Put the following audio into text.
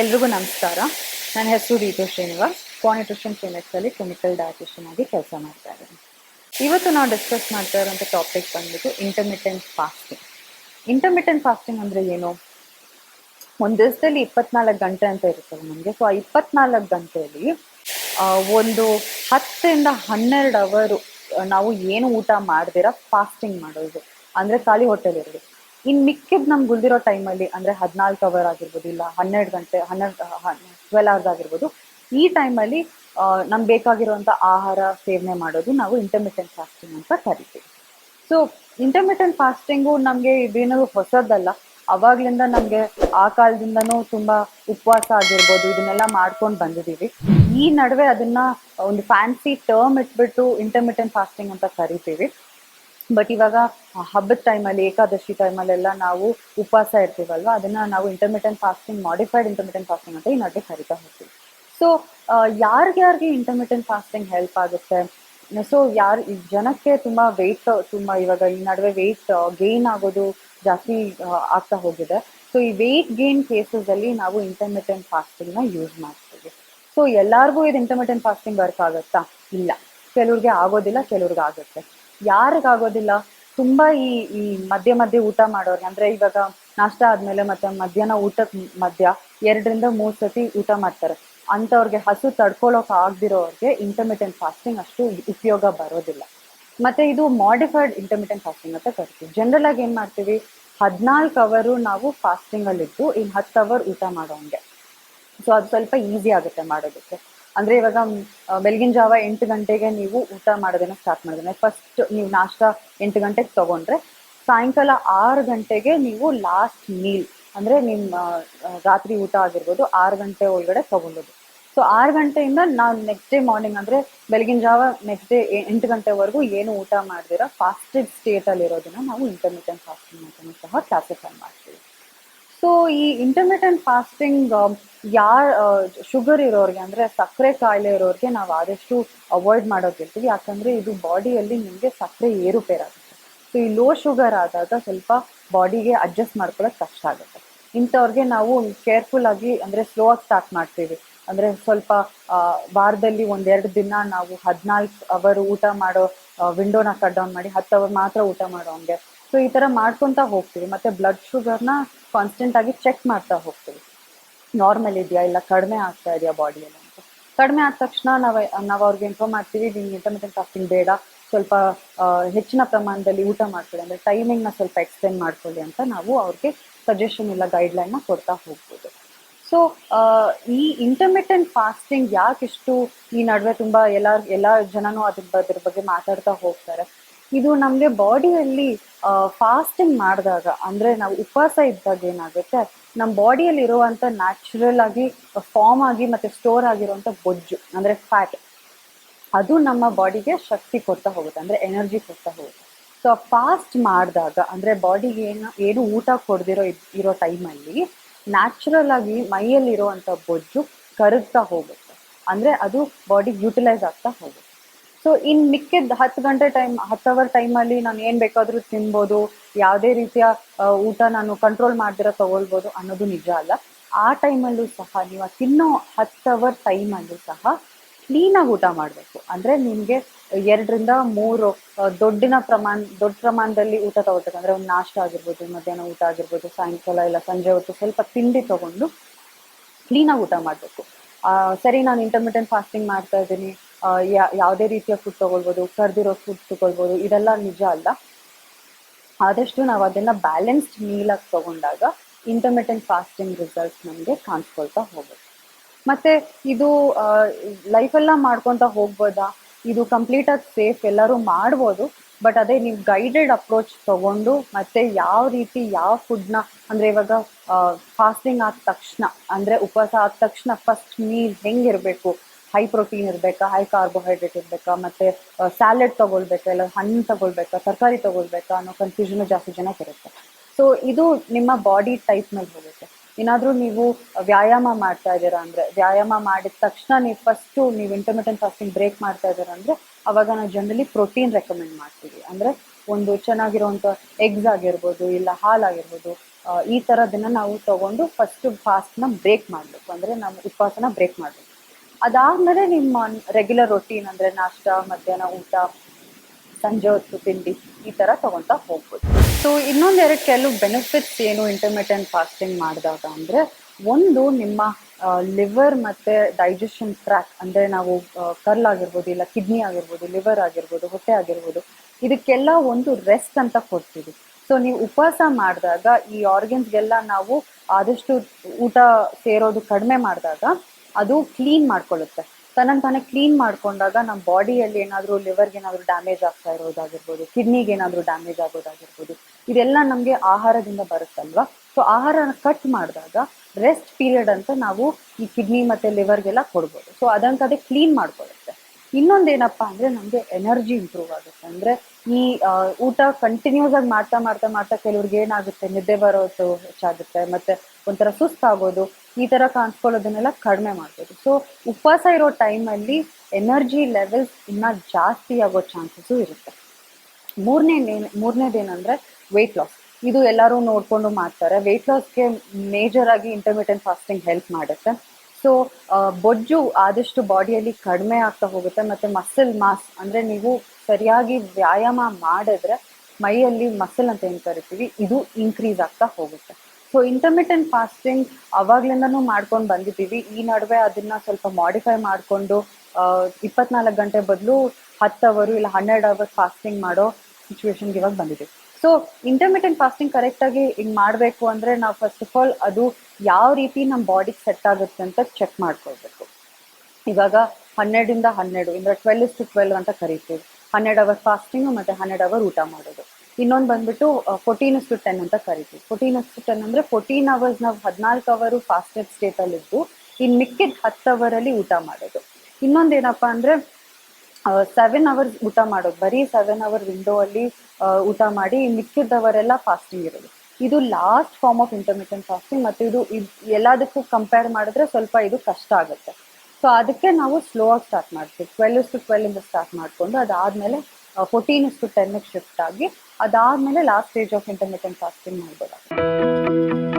ಎಲ್ರಿಗೂ ನಮಸ್ಕಾರ. ನನ್ನ ಹೆಸರು ರೀತು ಶ್ರೀನಿವಾಸ್. ಕಾನ್ಯೂಟ್ರಿಷನ್ ಕ್ಲಿನಿಕ್ಸಲ್ಲಿ ಕ್ಲಿನಿಕಲ್ ಡಯಟಿಷಿಯನ್ ಆಗಿ ಕೆಲಸ ಮಾಡ್ತಾ ಇದ್ದೀನಿ. ಇವತ್ತು ನಾವು ಡಿಸ್ಕಸ್ ಮಾಡ್ತಾ ಇರೋಂಥ ಟಾಪಿಕ್ ಬಂದ್ಬಿಟ್ಟು ಇಂಟರ್ಮಿಟೆಂಟ್ ಫಾಸ್ಟಿಂಗ್ ಇಂಟರ್ಮಿಟೆಂಟ್ ಫಾಸ್ಟಿಂಗ್ ಅಂದರೆ ಏನು? ಒಂದು ದಿವಸದಲ್ಲಿ ಇಪ್ಪತ್ನಾಲ್ಕು ಗಂಟೆ ಅಂತ ಇರುತ್ತಲ್ಲ ನಮಗೆ. ಸೊ ಆ ಇಪ್ಪತ್ನಾಲ್ಕು ಗಂಟೆಯಲ್ಲಿ ಒಂದು ಹತ್ತರಿಂದ ಹನ್ನೆರಡು ಅವರು ನಾವು ಏನು ಊಟ ಮಾಡ್ದಿರ ಫಾಸ್ಟಿಂಗ್ ಮಾಡೋದು. ಅಂದರೆ ಖಾಲಿ ಹೋಟೆಲ್ ಇರೋದು ಇನ್ನು ಮಿಕ್ಕಿದ್ ನಮ್ಗೆ ಉಳಿದಿರೋ ಟೈಮಲ್ಲಿ ಅಂದ್ರೆ ಹದಿನಾಲ್ಕು ಅವರ್ ಆಗಿರ್ಬೋದು ಇಲ್ಲ ಹನ್ನೆರಡು ಗಂಟೆ, ಹನ್ನೆರಡು ಟ್ವೆಲ್ ಅವರ್ಸ್ ಆಗಿರ್ಬೋದು, ಈ ಟೈಮಲ್ಲಿ ನಮ್ಗೆ ಬೇಕಾಗಿರುವಂಥ ಆಹಾರ ಸೇವನೆ ಮಾಡೋದು ನಾವು ಇಂಟರ್ಮಿಟೆಂಟ್ ಫಾಸ್ಟಿಂಗ್ ಅಂತ ಕರಿತೀವಿ. ಸೊ ಇಂಟರ್ಮಿಟೆಂಟ್ ಫಾಸ್ಟಿಂಗು ನಮಗೆ ಇದೇನೋ ಹೊಸದಲ್ಲ. ಅವಾಗ್ಲಿಂದ ನಮಗೆ ಆ ಕಾಲದಿಂದನೂ ತುಂಬಾ ಉಪವಾಸ ಆಗಿರ್ಬೋದು, ಇದನ್ನೆಲ್ಲ ಮಾಡ್ಕೊಂಡು ಬಂದಿದ್ದೀವಿ ಈ ನಡುವೆ ಅದನ್ನ ಒಂದು ಫ್ಯಾನ್ಸಿ ಟರ್ಮ್ ಇಟ್ಬಿಟ್ಟು ಇಂಟರ್ಮಿಟೆಂಟ್ ಫಾಸ್ಟಿಂಗ್ ಅಂತ ಕರಿತೀವಿ. ಬಟ್ ಇವಾಗ ಹಬ್ಬದ ಟೈಮಲ್ಲಿ ಏಕಾದಶಿ ಟೈಮಲ್ಲೆಲ್ಲ ನಾವು ಉಪವಾಸ ಇರ್ತೀವಲ್ವ? ಅದನ್ನ ನಾವು intermittent fasting modified intermittent fasting ಅಂತ ಈ ಕರಿತಾ ಹೋಗ್ತೀವಿ. ಸೊ ಯಾರ್ಗ್ಯಾರಿಗೆ ಇಂಟರ್ಮಿಟೆಂಟ್ ಫಾಸ್ಟಿಂಗ್ ಹೆಲ್ಪ್ ಆಗುತ್ತೆ? ಸೊ ಯಾರು ಜನಕ್ಕೆ ತುಂಬಾ ವೆಯ್ಟ್ ತುಂಬಾ ಇವಾಗ ಈ ನಡುವೆ ವೆಯ್ಟ್ ಗೇನ್ ಆಗೋದು ಜಾಸ್ತಿ ಆಗ್ತಾ ಹೋಗಿದೆ. ಸೊ ಈ ವೆಯ್ಟ್ ಗೇನ್ ಕೇಸಸ್ ಅಲ್ಲಿ ನಾವು ಇಂಟರ್ಮಿಟೆಂಟ್ನ ಯೂಸ್ ಮಾಡ್ತೀವಿ. ಸೊ ಎಲ್ಲಾರ್ಗೂ ಇದು ಇಂಟರ್ಮಿಟೆಂಟ್ ಫಾಸ್ಟಿಂಗ್ ವರ್ಕ್ ಆಗುತ್ತಾ? ಇಲ್ಲ. ಕೆಲವ್ರಿಗೆ ಆಗೋದಿಲ್ಲ, ಕೆಲವ್ರಿಗೆ ಆಗುತ್ತೆ. ಯಾರಿಗ್ ಆಗೋದಿಲ್ಲ ತುಂಬಾ ಈ ಈ ಮಧ್ಯೆ ಮಧ್ಯೆ ಊಟ ಮಾಡೋರ್ಗೆ, ಅಂದ್ರೆ ಇವಾಗ ನಾಷ್ಟ ಆದ್ಮೇಲೆ ಮತ್ತೆ ಮಧ್ಯಾಹ್ನ ಊಟದ ಮಧ್ಯ ಎರಡರಿಂದ ಮೂರ್ ಸತಿ ಊಟ ಮಾಡ್ತಾರೆ. ಅಂಥವ್ರಿಗೆ ಹಸು ತಡ್ಕೊಳಕ್ ಆಗ್ದಿರೋರ್ಗೆ ಇಂಟರ್ಮಿಟೆಂಟ್ ಫಾಸ್ಟಿಂಗ್ ಅಷ್ಟು ಉಪಯೋಗ ಬರೋದಿಲ್ಲ. ಮತ್ತೆ ಇದು ಮಾಡಿಫೈಡ್ ಇಂಟರ್ಮಿಟೆಂಟ್ ಫಾಸ್ಟಿಂಗ್ ಅಂತ ಕರಿತೀವಿ. ಜನರಲ್ ಆಗಿ ಏನ್ ಮಾಡ್ತೀವಿ? ಹದಿನಾಲ್ಕು ಅವರು ನಾವು ಫಾಸ್ಟಿಂಗ್ ಅಲ್ಲಿ ಇದ್ದು ಇನ್ ಹತ್ತು ಅವರ್ ಊಟ ಮಾಡೋಂಗೆ. ಸೊ ಅದು ಸ್ವಲ್ಪ ಈಸಿ ಆಗುತ್ತೆ ಮಾಡೋದಕ್ಕೆ. ಅಂದ್ರೆ ಇವಾಗ ಬೆಳಗಿನ ಜಾವ ಎಂಟು ಗಂಟೆಗೆ ನೀವು ಊಟ ಮಾಡೋದನ್ನ ಸ್ಟಾರ್ಟ್ ಮಾಡಿದ್ರೆ ಫಸ್ಟ್ ನೀವು ನಾಷ್ಟ ಎಂಟು ಗಂಟೆಗೆ ತಗೊಂಡ್ರೆ, ಸಾಯಂಕಾಲ ಆರು ಗಂಟೆಗೆ ನೀವು ಲಾಸ್ಟ್ ಮೀಲ್ ಅಂದ್ರೆ ನಿಮ್ಮ ರಾತ್ರಿ ಊಟ ಆಗಿರ್ಬೋದು, ಆರು ಗಂಟೆ ಒಳಗಡೆ ತಗೊಂಡೋದು ಸೊ ಆರು ಗಂಟೆಯಿಂದ ನಾವು ನೆಕ್ಸ್ಟ್ ಡೇ ಮಾರ್ನಿಂಗ್ ಅಂದ್ರೆ ಬೆಳಗಿನ ಜಾವ ನೆಕ್ಸ್ಟ್ ಡೇ ಎಂಟು ಗಂಟೆವರೆಗೂ ಏನು ಊಟ ಮಾಡ್ದಿರ ಫಾಸ್ಟೆಡ್ ಸ್ಟೇಟ್ ಅಲ್ಲಿ ಇರೋದನ್ನ ನಾವು ಇಂಟರ್ಮಿಟೆಂಟ್ ಫಾಸ್ಟಿಂಗ್ ಅಂತ ಸಹ ಕ್ಲಾಸಿಫೈ ಮಾಡ್ತೀವಿ. ಸೊ ಈ ಇಂಟರ್ಮಿಟೆಂಟ್ ಫಾಸ್ಟಿಂಗ್ ಯಾರ ಶುಗರ್ ಇರೋರಿಗೆ ಅಂದ್ರೆ ಸಕ್ಕರೆ ಕಾಯಿಲೆ ಇರೋರಿಗೆ ನಾವು ಆದಷ್ಟು ಅವಾಯ್ಡ್ ಮಾಡೋದಿರ್ತೀವಿ ಯಾಕಂದ್ರೆ ಇದು ಬಾಡಿಯಲ್ಲಿ ನಿಮಗೆ ಸಕ್ಕರೆ ಏರುಪೇರಾಗುತ್ತೆ ಸೊ ಈ ಲೋ ಶುಗರ್ ಆದಾಗ ಸ್ವಲ್ಪ ಬಾಡಿಗೆ ಅಡ್ಜಸ್ಟ್ ಮಾಡ್ಕೊಳ್ಳೋಕೆ ಕಷ್ಟ ಆಗುತ್ತೆ. ಇಂಥವ್ರಿಗೆ ನಾವು ಕೇರ್ಫುಲ್ ಆಗಿ ಅಂದ್ರೆ ಸ್ಲೋ ಆಗಿ ಸ್ಟಾರ್ಟ್ ಮಾಡ್ತೀವಿ. ಅಂದ್ರೆ ಸ್ವಲ್ಪ ವಾರದಲ್ಲಿ ಒಂದೆರಡು ದಿನ ನಾವು ಹದಿನಾಲ್ಕು ಅವರ್ ಊಟ ಮಾಡೋ ವಿಂಡೋನ ಕಟ್ ಡೌನ್ ಮಾಡಿ ಹತ್ತು ಅವರ್ ಮಾತ್ರ ಊಟ ಮಾಡೋ ಹಂಗೆ. ಸೊ ಈ ತರ ಮಾಡ್ಕೊಂತ ಹೋಗ್ತೀವಿ. ಮತ್ತೆ ಬ್ಲಡ್ ಶುಗರ್ನ ಕಾನ್ಸ್ಟೆಂಟ್ ಆಗಿ ಚೆಕ್ ಮಾಡ್ತಾ ಹೋಗ್ತೀವಿ. ನಾರ್ಮಲ್ ಇದೆಯಾ ಇಲ್ಲ? ಕಡಿಮೆ ಆಗ್ತಾ ಇದೆಯಾ ಬಾಡಿಯಲ್ಲಿ ಅಂತ. ಕಡಿಮೆ ಆದ ತಕ್ಷಣ ನಾವು ನಾವು ಅವ್ರಿಗೆ ಇನ್ಫಾರ್ಮ್ ಮಾಡ್ತೀವಿ ನಿಮ್ಗೆ ಮತ್ತೆ ಫಾಸ್ಟಿಂಗ್ ಬೇಡ. ಸ್ವಲ್ಪ ಹೆಚ್ಚಿನ ಪ್ರಮಾಣದಲ್ಲಿ ಊಟ ಮಾಡ್ಕೊಳ್ಳಿ. ಅಂದ್ರೆ ಟೈಮಿಂಗ್ನ ಸ್ವಲ್ಪ ಎಕ್ಸ್ಟೆಂಡ್ ಮಾಡ್ಕೊಳ್ಳಿ ಅಂತ ನಾವು ಅವ್ರಿಗೆ ಸಜೆಷನ್ ಇಲ್ಲ ಗೈಡ್ಲೈನ್ನ ಕೊಡ್ತಾ ಹೋಗ್ಬೋದು. ಸೊ ಈ ಇಂಟರ್ಮಿಟೆಂಟ್ ಫಾಸ್ಟಿಂಗ್ ಯಾಕಿಷ್ಟು ಈ ನಡುವೆ ತುಂಬಾ ಎಲ್ಲ ಎಲ್ಲ ಜನನೂ ಅದ್ರ ಅದ್ರ ಬಗ್ಗೆ ಮಾತಾಡ್ತಾ ಹೋಗ್ತಾರೆ? ಇದು ನಮ್ಗೆ ಬಾಡಿಯಲ್ಲಿ ಫಾಸ್ಟಿಂಗ್ ಮಾಡಿದಾಗ, ಅಂದ್ರೆ ನಾವು ಉಪವಾಸ ಇದ್ದಾಗ ಏನಾಗುತ್ತೆ ನಮ್ಮ ಬಾಡಿಯಲ್ಲಿ ಇರುವಂತ ನ್ಯಾಚುರಲ್ ಆಗಿ ಫಾರ್ಮ್ ಆಗಿ ಮತ್ತೆ ಸ್ಟೋರ್ ಆಗಿರುವಂತ ಬೊಜ್ಜು ಅಂದ್ರೆ ಫ್ಯಾಟ್ ಅದು ನಮ್ಮ ಬಾಡಿಗೆ ಶಕ್ತಿ ಕೊಡ್ತಾ ಹೋಗುತ್ತೆ, ಅಂದ್ರೆ ಎನರ್ಜಿ ಕೊಡ್ತಾ ಹೋಗುತ್ತೆ. ಸೊ ಫಾಸ್ಟ್ ಮಾಡಿದಾಗ, ಅಂದ್ರೆ ಬಾಡಿಗೆ ಏನು ಏನು ಊಟ ಕೊಡ್ದಿರೋ ಇರೋ ಟೈಮಲ್ಲಿ ನ್ಯಾಚುರಲ್ ಆಗಿ ಮೈಯಲ್ಲಿ ಇರುವಂತ ಬೊಜ್ಜು ಕರಗ್ತಾ ಹೋಗುತ್ತೆ, ಅಂದ್ರೆ ಅದು ಬಾಡಿಗೆ ಯುಟಿಲೈಸ್ ಆಗ್ತಾ ಹೋಗುತ್ತೆ. ಸೊ ಇನ್ ಮಿಕ್ಕಿದ ಹತ್ತು ಗಂಟೆ ಟೈಮ್ ಹತ್ತು ಅವರ್ ಟೈಮಲ್ಲಿ ನಾನು ಏನ್ ಬೇಕಾದ್ರೂ ತಿನ್ಬೋದು. ಯಾವುದೇ ರೀತಿಯ ಊಟ ನಾನು ಕಂಟ್ರೋಲ್ ಮಾಡ್ದಿರ ತಗೊಳ್ಬೋದು ಅನ್ನೋದು ನಿಜ ಅಲ್ಲ. ಆ ಟೈಮಲ್ಲೂ ಸಹ ನೀವು ತಿನ್ನೋ ಹತ್ತು ಅವರ್ ಟೈಮಲ್ಲೂ ಸಹ ಕ್ಲೀನಾಗಿ ಊಟ ಮಾಡಬೇಕು. ಅಂದ್ರೆ ನಿಮ್ಗೆ ಎರಡರಿಂದ ಮೂರು ದೊಡ್ಡಿನ ಪ್ರಮಾಣ, ದೊಡ್ಡ ಪ್ರಮಾಣದಲ್ಲಿ ಊಟ ತಗೋಬೇಕು ಅಂದ್ರೆ ಒಂದು ನಾಷ್ಟ ಆಗಿರ್ಬೋದು, ಮಧ್ಯಾಹ್ನ ಊಟ ಆಗಿರ್ಬೋದು, ಸಾಯಂಕಾಲ ಇಲ್ಲ ಸಂಜೆ ಹೊತ್ತು ಸ್ವಲ್ಪ ತಿಂಡಿ ತಗೊಂಡು ಕ್ಲೀನಾಗಿ ಊಟ ಮಾಡಬೇಕು. ಸರಿ, ನಾನು ಇಂಟರ್ಮಿಟೆಂಟ್ ಫಾಸ್ಟಿಂಗ್ ಮಾಡ್ತಾ ಇದ್ದೀನಿ. ಯಾವುದೇ ರೀತಿಯ ಫುಡ್ ತಗೊಳ್ಬೋದು, ಕರ್ದಿರೋ ಫುಡ್ ತಗೊಳ್ಬೋದು, ಇದೆಲ್ಲ ನಿಜ ಅಲ್ಲ. ಆದಷ್ಟು ನಾವು ಅದನ್ನ ಬ್ಯಾಲೆನ್ಸ್ಡ್ ಮೀಲಾಗಿ ತಗೊಂಡಾಗ ಇಂಟರ್ಮಿಟೆಂಟ್ ಫಾಸ್ಟಿಂಗ್ ರಿಸಲ್ಟ್ಸ್ ನಮಗೆ ಕಾಣಿಸ್ಕೊಳ್ತಾ ಹೋಗುತ್ತೆ. ಮತ್ತೆ ಇದು ಲೈಫೆಲ್ಲ ಮಾಡ್ಕೊತಾ ಹೋಗ್ಬೋದಾ? ಇದು ಕಂಪ್ಲೀಟ್ ಆಗಿ ಸೇಫ್ ಎಲ್ಲರೂ ಮಾಡ್ಬೋದು ಬಟ್ ಅದೇ ನೀವು ಗೈಡೆಡ್ ಅಪ್ರೋಚ್ ತಗೊಂಡು ಮತ್ತೆ ಯಾವ ರೀತಿ ಯಾವ ಫುಡ್ನ ಅಂದ್ರೆ ಇವಾಗ ಫಾಸ್ಟಿಂಗ್ ಆದ ತಕ್ಷಣ, ಅಂದ್ರೆ ಉಪವಾಸ ಆದ ತಕ್ಷಣ ಫಸ್ಟ್ ಮೀಲ್ ಹೆಂಗಿರ್ಬೇಕು ಹೈ ಪ್ರೋಟೀನ್ ಇರ್ಬೇಕಾ ಹೈ ಕಾರ್ಬೋಹೈಡ್ರೇಟ್ ಇರ್ಬೇಕಾ, ಮತ್ತೆ ಸ್ಯಾಲೆಡ್ ತಗೊಳ್ಬೇಕಾ, ಇಲ್ಲ ಹಣ್ಣು ತಗೊಳ್ಬೇಕಾ, ತರಕಾರಿ ತಗೊಳ್ಬೇಕಾ ಅನ್ನೋ ಕನ್ಫ್ಯೂಷನ್ ಜಾಸ್ತಿ ಜನಕ್ಕೆ ಇರುತ್ತೆ ಸೊ ಇದು ನಿಮ್ಮ ಬಾಡಿ ಟೈಪ್ ಮೇಲೆ ಹೋಗುತ್ತೆ. ಏನಾದ್ರೂ ನೀವು ವ್ಯಾಯಾಮ ಮಾಡ್ತಾ ಇದ್ದೀರಾ ಅಂದ್ರೆ, ವ್ಯಾಯಾಮ ಮಾಡಿದ ತಕ್ಷಣ ನೀವು ಫಸ್ಟ್ ನೀವು ಇಂಟರ್ಮಿಟೆಂಟ್ ಫಾಸ್ಟಿಂಗ್ ಬ್ರೇಕ್ ಮಾಡ್ತಾ ಇದ್ದೀರಾ ಅಂದ್ರೆ, ಅವಾಗ ನಾವು ಜನರಲಿ ಪ್ರೋಟೀನ್ ರೆಕಮೆಂಡ್ ಮಾಡ್ತೀವಿ. ಅಂದ್ರೆ, ಒಂದು ಚೆನ್ನಾಗಿರುವಂತ ಎಗ್ಸ್ ಆಗಿರ್ಬೋದು, ಇಲ್ಲ ಹಾಲಾಗಿರ್ಬೋದು ಈ ತರದನ್ನ ನಾವು ತಗೊಂಡು ಫಸ್ಟ್ ಫಾಸ್ಟ್ನ ಬ್ರೇಕ್ ಮಾಡ್ಬೇಕು. ಅಂದ್ರೆ ನಮ್ಮ ಉಪವಾಸನ ಬ್ರೇಕ್ ಮಾಡ್ಬೇಕು. ಅದಾದ್ಮೇಲೆ ನಿಮ್ಮ ರೆಗ್ಯುಲರ್ ರೊಟೀನ್ ಅಂದ್ರೆ ನಾಷ್ಟ, ಮಧ್ಯಾಹ್ನ ಊಟ, ಸಂಜೆ ಹೊತ್ತು ತಿಂಡಿ ಈ ತರ ತಗೊಂತಾ ಹೋಗ್ಬೋದು. ಸೊ ಇನ್ನೊಂದೆರಡು ಕೆಲವು ಬೆನಿಫಿಟ್ಸ್ ಏನು ಇಂಟರ್ಮಿಟೆಂಟ್ ಫಾಸ್ಟಿಂಗ್ ಮಾಡಿದಾಗ ಅಂದ್ರೆ, ಒಂದು ನಿಮ್ಮ ಲಿವರ್ ಮತ್ತೆ ಡೈಜೆಷನ್ ಟ್ರ್ಯಾಕ್ ಅಂದ್ರೆ ನಾವು ಕರ್ಲ್ ಆಗಿರ್ಬೋದು ಇಲ್ಲ ಕಿಡ್ನಿ ಆಗಿರ್ಬೋದು ಲಿವರ್ ಆಗಿರ್ಬೋದು, ಹೊಟ್ಟೆ ಆಗಿರ್ಬೋದು, ಇದಕ್ಕೆಲ್ಲ ಒಂದು ರೆಸ್ಟ್ ಅಂತ ಕೊಡ್ತೀವಿ. ಸೊ ನೀವು ಉಪವಾಸ ಮಾಡಿದಾಗ ಈ ಆರ್ಗನ್ಸ್ಗೆಲ್ಲ ನಾವು ಆದಷ್ಟು ಊಟ ಸೇರೋದು ಕಡಿಮೆ ಮಾಡಿದಾಗ ಅದು ಕ್ಲೀನ್ ಮಾಡ್ಕೊಳ್ಳುತ್ತೆ. ತನ್ನ ತಾನೇ ಕ್ಲೀನ್ ಮಾಡ್ಕೊಂಡಾಗ ನಮ್ಮ ಬಾಡಿಯಲ್ಲಿ ಏನಾದರೂ ಲಿವರ್ಗೆ ಏನಾದರೂ ಡ್ಯಾಮೇಜ್ ಆಗ್ತಾ ಇರೋದಾಗಿರ್ಬೋದು ಕಿಡ್ನಿಗೆ ಏನಾದರೂ ಡ್ಯಾಮೇಜ್ ಆಗೋದಾಗಿರ್ಬೋದು, ಇದೆಲ್ಲ ನಮಗೆ ಆಹಾರದಿಂದ ಬರುತ್ತಲ್ವಾ? ಸೊ ಆಹಾರನ ಕಟ್ ಮಾಡಿದಾಗ ರೆಸ್ಟ್ ಪೀರಿಯಡ್ ಅಂತ ನಾವು ಈ ಕಿಡ್ನಿ ಮತ್ತೆ ಲಿವರ್ಗೆಲ್ಲ ಕೊಡ್ಬೋದು. ಸೊ ಅದಂತದೇ ಕ್ಲೀನ್ ಮಾಡ್ಕೊಳ್ಳುತ್ತೆ. ಇನ್ನೊಂದೇನಪ್ಪ ಅಂದ್ರೆ ನಮಗೆ ಎನರ್ಜಿ ಇಂಪ್ರೂವ್ ಆಗುತ್ತೆ. ಅಂದ್ರೆ ಈ ಊಟ ಕಂಟಿನ್ಯೂಸ್ ಆಗಿ ಮಾಡ್ತಾ ಮಾಡ್ತಾ ಮಾಡ್ತಾ ಕೆಲವ್ರಿಗೆ ಏನಾಗುತ್ತೆ, ನಿದ್ದೆ ಬರೋದು ಹೆಚ್ಚಾಗುತ್ತೆ, ಮತ್ತೆ ಒಂಥರ ಸುಸ್ತಾಗೋದು ಈ ತರ ಕಾಣಿಸ್ಕೊಳ್ಳೋದನ್ನೆಲ್ಲ ಕಡಿಮೆ ಮಾಡ್ಬೋದು. ಸೊ ಉಪವಾಸ ಇರೋ ಟೈಮಲ್ಲಿ ಎನರ್ಜಿ ಲೆವೆಲ್ಸ್ ಇನ್ನ ಜಾಸ್ತಿ ಆಗೋ ಚಾನ್ಸಸ್ಸು ಇರುತ್ತೆ. ಮೂರನೇ ಮೂರನೇದೇನಂದ್ರೆ ವೆಯ್ಟ್ ಲಾಸ್ ಇದು ಎಲ್ಲರೂ ನೋಡ್ಕೊಂಡು ಮಾಡ್ತಾರೆ. ವೆಯ್ಟ್ ಲಾಸ್ಗೆ ಮೇಜರ್ ಆಗಿ ಇಂಟರ್ಮಿಟೆಂಟ್ ಫಾಸ್ಟಿಂಗ್ ಹೆಲ್ಪ್ ಮಾಡುತ್ತೆ. ಸೊ ಬೊಜ್ಜು ಆದಷ್ಟು ಬಾಡಿಯಲ್ಲಿ ಕಡಿಮೆ ಆಗ್ತಾ ಹೋಗುತ್ತೆ. ಮತ್ತೆ ಮಸಲ್ ಮಾಸ್ ಅಂದ್ರೆ ನೀವು ಸರಿಯಾಗಿ ವ್ಯಾಯಾಮ ಮಾಡಿದ್ರೆ ಮೈಯಲ್ಲಿ ಮಸಲ್ ಅಂತ ಏನು ಕರಿತೀವಿ, ಇದು ಇನ್ಕ್ರೀಸ್ ಆಗ್ತಾ ಹೋಗುತ್ತೆ. ಸೊ ಇಂಟರ್ಮಿಟೆಂಟ್ ಫಾಸ್ಟಿಂಗ್ ಅವಾಗ್ಲಿಂದನೂ ಮಾಡ್ಕೊಂಡು ಬಂದಿದ್ದೀವಿ. ಈ ನಡುವೆ ಅದನ್ನ ಸ್ವಲ್ಪ ಮಾಡಿಫೈ ಮಾಡಿಕೊಂಡು ಇಪ್ಪತ್ನಾಲ್ಕು ಗಂಟೆ ಬದಲು ಹತ್ತು ಅವರು ಇಲ್ಲ ಹನ್ನೆರಡು ಅವರ್ ಫಾಸ್ಟಿಂಗ್ ಮಾಡೋ ಸಿಚುವೇಶನ್ಗೆ ಇವಾಗ ಬಂದಿದೆ ಸೊ ಇಂಟರ್ಮಿಟೆಂಟ್ ಫಾಸ್ಟಿಂಗ್ ಕರೆಕ್ಟಾಗಿ ಹಿಂಗ್ ಮಾಡಬೇಕು ಅಂದ್ರೆ ನಾವು ಫಸ್ಟ್ ಆಫ್ ಆಲ್ ಅದು ಯಾವ ರೀತಿ ನಮ್ಮ ಬಾಡಿಗೆ ಸೆಟ್ ಆಗುತ್ತೆ ಅಂತ ಚೆಕ್ ಮಾಡ್ಕೊಳ್ಬೇಕು. ಇವಾಗ ಹನ್ನೆರಡಿಂದ ಹನ್ನೆರಡು, ಅಂದ್ರೆ ಟ್ವೆಲ್ ಇಸ್ ಟು ಟ್ವೆಲ್ ಅಂತ ಕರಿತೀವಿ. ಹನ್ನೆರಡು ಅವರ್ ಫಾಸ್ಟಿಂಗ್ ಮತ್ತೆ ಹನ್ನೆರಡು ಅವರ್ ಊಟ ಮಾಡೋದು. ಇನ್ನೊಂದು ಬಂದ್ಬಿಟ್ಟು ಫೋರ್ಟೀನ್ ಟು ಟೆನ್ ಅಂತ ಕರಿತೀವಿ. ಫೋರ್ಟೀನ್ ಟು ಟೆನ್ ಅಂದ್ರೆ ಫೋರ್ಟೀನ್ ಅವರ್ಸ್ ನಾವು ಹದಿನಾಲ್ಕು ಅವರು ಫಾಸ್ಟೆಡ್ ಸ್ಟೇಟ್ ಅಲ್ಲಿ ಇದ್ದು, ಇನ್ ಮಿಕ್ಕಿದ ಹತ್ತು ಅವರ್ ಅಲ್ಲಿ ಊಟ ಮಾಡೋದು. ಇನ್ನೊಂದೇನಪ್ಪ ಅಂದ್ರೆ ಸೆವೆನ್ ಅವರ್ಸ್ ಊಟ ಮಾಡೋದು. ಬರೀ ಸೆವೆನ್ ಅವರ್ ವಿಂಡೋ ಅಲ್ಲಿ ಊಟ ಮಾಡಿ ಮಿಕ್ಕಿದವರೆಲ್ಲ ಫಾಸ್ಟಿಂಗ್ ಇರೋದು. ಇದು last form of intermittent fasting ಮತ್ತು ಇದು ಎಲ್ಲದಕ್ಕೂ ಕಂಪೇರ್ ಮಾಡಿದ್ರೆ ಸ್ವಲ್ಪ ಇದು ಕಷ್ಟ ಆಗುತ್ತೆ. ಸೊ ಅದಕ್ಕೆ ನಾವು ಸ್ಲೋ ಆಗಿ ಸ್ಟಾರ್ಟ್ ಮಾಡ್ತೀವಿ. ಟ್ವೆಲ್ ಟು ಟ್ವೆಲ್ ಇಂದ ಸ್ಟಾರ್ಟ್ ಮಾಡ್ಕೊಂಡು ಅದಾದ್ಮೇಲೆ ಫೋರ್ಟೀನ್ ಟು ಟೆನ್ಗೆ ಶಿಫ್ಟ್ ಆಗಿ ಅದಾದ್ಮೇಲೆ last stage of intermittent fasting ಮಾಡ್ಬೋದಾಗುತ್ತೆ